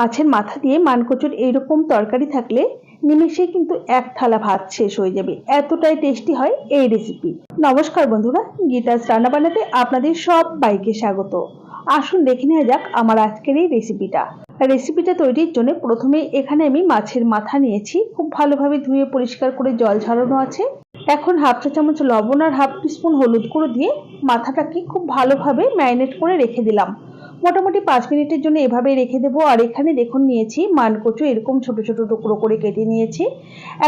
মাছের মাথা দিয়ে মানকচুর এইরকম তরকারি থাকলে নিমেষে কিন্তু এক থালা ভাত শেষ হয়ে যাবে। এতটাই টেস্টি হয় এই রেসিপি নমস্কার বন্ধুরা, গীতাস রান্না বানাতে আপনাদের সব বাইকে স্বাগত। আসুন দেখে নেওয়া যাক আমার আজকের এই রেসিপিটা রেসিপিটা তৈরির জন্য প্রথমে এখানে আমি মাছের মাথা নিয়েছি। খুব ভালোভাবে ধুয়ে পরিষ্কার করে জল ঝরানো আছে। এখন হাফ চা চামচ লবণ আর হাফ স্পুন হলুদ গুঁড়ো দিয়ে মাথাটাকে খুব ভালোভাবে ম্যারিনেট করে রেখে দিলাম। মোটামুটি পাঁচ মিনিটের জন্য এভাবে রেখে দেবো। আর এখানে দেখুন, নিয়েছি মানকচু, এরকম ছোট ছোট টুকরো করে কেটে নিয়েছি।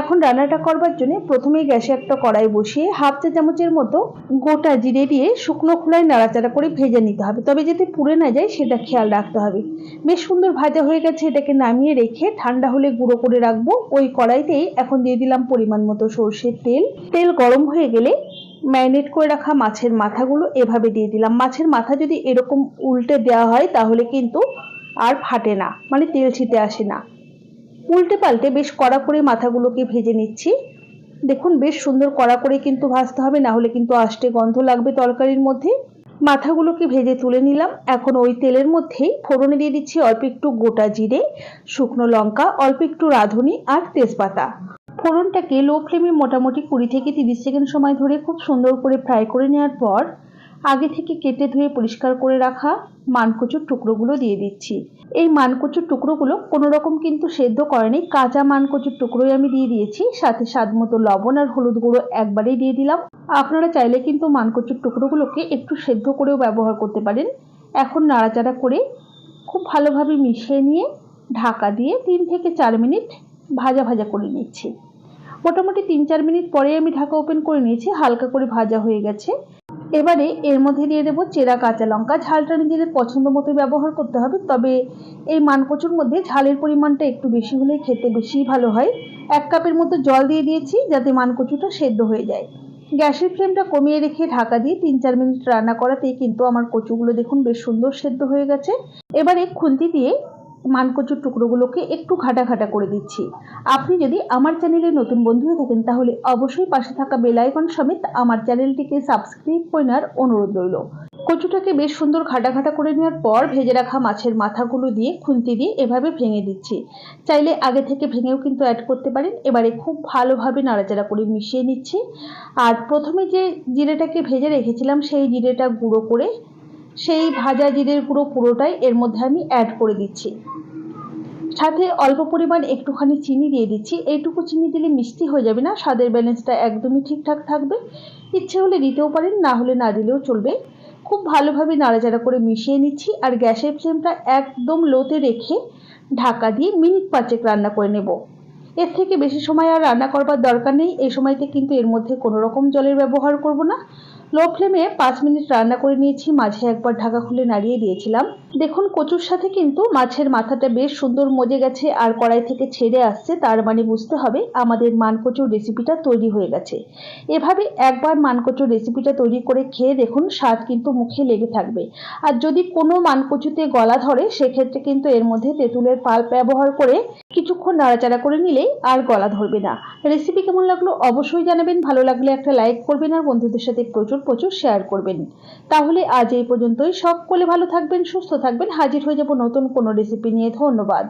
এখন রান্নাটা করবার জন্য প্রথমে গ্যাসে একটা কড়াই বসিয়ে হাফ চা চামচের মতো গোটা জিরে দিয়ে শুকনো খোলায় নাড়াচাড়া করে ভেজে নিতে হবে। তবে যাতে পুড়ে না যায়, সেটা খেয়াল রাখতে হবে। বেশ সুন্দর ভাজা হয়ে গেছে এটাকে নামিয়ে রেখে ঠান্ডা হলে গুঁড়ো করে রাখব। ওই কড়াইতেই এখন দিয়ে দিলাম পরিমাণ মতো সর্ষের তেল। তেল গরম হয়ে গেলে ম্যারিনেট করে রাখা মাছের মাথাগুলো এভাবে দিয়ে দিলাম। মাছের মাথা যদি এরকম উল্টে দেওয়া হয়, তাহলে কিন্তু আর ফাটে না মানে তেল ছিটে আসে না। উল্টে পাল্টে বেশ কড়া করে মাথাগুলোকে ভেজে নিচ্ছি। দেখুন, বেশ সুন্দর কড়া করে কিন্তু ভাজতে হবে, না হলে কিন্তু আষ্টে গন্ধ লাগবে তরকারির মধ্যে। মাথাগুলোকে ভেজে তুলে নিলাম। এখন ওই তেলের মধ্যেই ফোড়নে দিয়ে দিচ্ছি অল্প একটু গোটা জিরে, শুকনো লঙ্কা, অল্প একটু রাঁধুনি আর তেজপাতা। ফোড়নটাকে লো ফ্লেমে মোটামুটি কুড়ি থেকে তিরিশ সেকেন্ড সময় ধরে খুব সুন্দর করে ফ্রাই করে নেওয়ার পর আগে থেকে কেটে ধুয়ে পরিষ্কার করে রাখা মানকচুর টুকরোগুলো দিয়ে দিচ্ছি। এই মানকচুর টুকরোগুলো কোনো রকম কিন্তু সেদ্ধ করেনি কাঁচা মানকচুর টুকরোই আমি দিয়ে দিয়েছি, সাথে স্বাদ মতো লবণ আর হলুদ গুঁড়ো একবারেই দিয়ে দিলাম। আপনারা চাইলে কিন্তু মানকচুর টুকরোগুলোকে একটু সেদ্ধ করেও ব্যবহার করতে পারেন। এখন নাড়াচাড়া করে খুব ভালোভাবে মিশিয়ে নিয়ে ঢাকা দিয়ে তিন থেকে চার মিনিট ভাজা ভাজা করে নিচ্ছি। মোটামুটি তিন চার মিনিট পরে আমি ঢাকা ওপেন করে নিয়েছি, হালকা করে ভাজা হয়ে গেছে। এবারে এর মধ্যে দিয়ে দেবো চেরা কাঁচা লঙ্কা। ঝালটা নিজেদের পছন্দ মতো ব্যবহার করতে হবে, তবে এই মানকচুর মধ্যে ঝালের পরিমাণটা একটু বেশি হলেই খেতে বেশি ভালো হয়। এক কাপের মতো জল দিয়ে দিয়েছি, যাতে মানকচুটা সেদ্ধ হয়ে যায়। গ্যাসের ফ্লেমটা কমিয়ে রেখে ঢাকা দিয়ে তিন চার মিনিট রান্না করাতেই কিন্তু আমার কচুগুলো দেখুন বেশ সুন্দর সেদ্ধ হয়ে গেছে। এবারে খুন্তি দিয়ে মানকচুর টুকরোগুলোকে একটু ঘাটা ঘাটা করে দিচ্ছি। আপনি যদি আমার চ্যানেলে নতুন বন্ধু হয়ে থাকেন, তাহলে অবশ্যই পাশে থাকা বেল আইকন সমেত আমার চ্যানেলটিকে সাবস্ক্রাইব করে নেওয়ার অনুরোধ রইল। কচুটাকে বেশ সুন্দর ঘাটা করে নেওয়ার পর ভেজে রাখা মাছের মাথাগুলো দিয়ে খুন্তি দিয়ে এভাবে ভেঙে দিচ্ছি। চাইলে আগে থেকে ভেঙেও কিন্তু অ্যাড করতে পারেন। এবারে খুব ভালোভাবে নাড়াচাড়া করে মিশিয়ে নিচ্ছি। আর প্রথমে যে জিরেটাকে ভেজে রেখেছিলাম, সেই জিরেটা গুঁড়ো করে সেই ভাজা জিরের গুঁড়ো পুরোটাই এর মধ্যে আমি অ্যাড করে দিচ্ছি। সাথে অল্প পরিমাণ একটুখানি চিনি দিয়ে দিচ্ছি। এইটুকু চিনি দিলে মিষ্টি হয়ে যাবে না, স্বাদের ব্যালেন্সটা একদমই ঠিকঠাক থাকবে। ইচ্ছে হলে দিতেও পারেন, না হলে না দিলেও চলবে। খুব ভালোভাবে নাড়াচাড়া করে মিশিয়ে নিচ্ছি আর গ্যাসের ফ্লেমটা একদম লোতে রেখে ঢাকা দিয়ে মিনিট পাঁচেক রান্না করে নেব। এর থেকে বেশি সময় আর রান্না করবার দরকার নেই। এই সময়তে কিন্তু এর মধ্যে কোনো রকম জলের ব্যবহার করব না। লো ফ্লেমে পাঁচ মিনিট রান্না করে নিয়েছি, মাঝে একবার ঢাকা খুলে নাড়িয়ে দিয়েছিলাম। দেখুন, কচুর সাথে কিন্তু মাছের মাথাটা বেশ সুন্দর মজে গেছে, আর কড়াই থেকে ছেড়ে আসছে, তার মানে বুঝতে হবে আমাদের মানকচুর রেসিপিটা তৈরি হয়ে গেছে। এভাবে একবার মানকচুর রেসিপিটা তৈরি করে খেয়ে দেখুন, স্বাদ কিন্তু মুখে লেগে থাকবে। আর যদি কোনো মানকচুতে গলা ধরে, সেক্ষেত্রে কিন্তু এর মধ্যে তেঁতুলের পাল্প ব্যবহার করে কিছুক্ষণ নাড়াচাড়া করে নিলেই আর গলা ধরবে না। রেসিপি কেমন লাগল অবশ্যই জানাবেন, ভালো লাগলে একটা লাইক করবেন আর বন্ধুদের সাথে প্রচুর প্রচুর শেয়ার করবেন। তাহলে আজ এই পর্যন্তই, সকলে ভালো থাকবেন, সুস্থ থাকবেন, হাজির হয়ে যাব নতুন কোনো রেসিপি নিয়ে। ধন্যবাদ।